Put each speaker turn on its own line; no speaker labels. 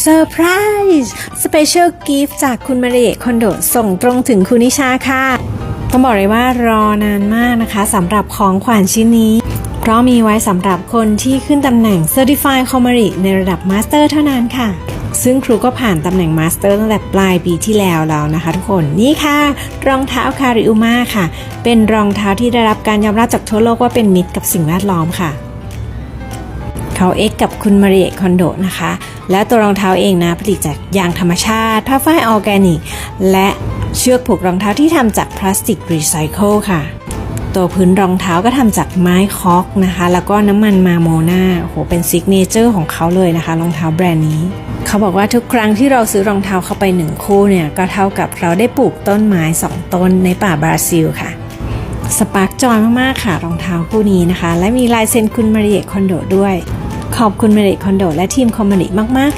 เซอร์ไพรส์สเปเชียลกิฟต์จากคุณมาริเอะคอนโดส่งตรงถึงคุณนิชาค่ะ ต้องบอกเลยว่ารอนานมากนะคะสำหรับของขวัญชิ้นนี้ เพราะมีไว้สำหรับคนที่ขึ้นตำแหน่ง Certified c o m m e r i ในระดับ Master เท่านั้นค่ะ ซึ่งครูก็ผ่านตำแหน่ง Master ตั้งแต่ปลายปีที่แล้วแล้วนะคะทุกคนนี่ค่ะ รองเท้าคาริอุมาค่ะ เป็นรองเท้าที่ได้รับการยอมรับจากทั่วโลกว่าเป็นมิตรกับสิ่งแวดล้อมค่ะ เขาเอกับคุณมาริเอคอนโดนะคะ และตัวรองเท้าเองนะผลิตจากยางธรรมชาติ ผ้าฝ้ายออร์แกนิก และเชือกผูกรองเท้าที่ทำจากพลาสติกรีไซเคิลค่ะ ตัวพื้นรองเท้าก็ทำจากไม้คอกนะคะ แล้วก็น้ำมันมาโมนาโหเป็นซิกเนเจอร์ของเขาเลยนะคะ รองเท้าแบรนด์นี้เขาบอกว่าทุกครั้งที่เราซื้อรองเท้าเข้าไปหนึ่งคู่เนี่ย ก็เท่ากับเราได้ปลูกต้นไม้สองต้นในป่าบราซิลค่ะสปาร์กจอยมาก ๆ ค่ะ รองเท้าคู่นี้นะคะ และมีลายเซ็นคุณมาริเอคอนโดด้วย ขอบคุณมาริคอนโดและทีมคอมมานิมากๆ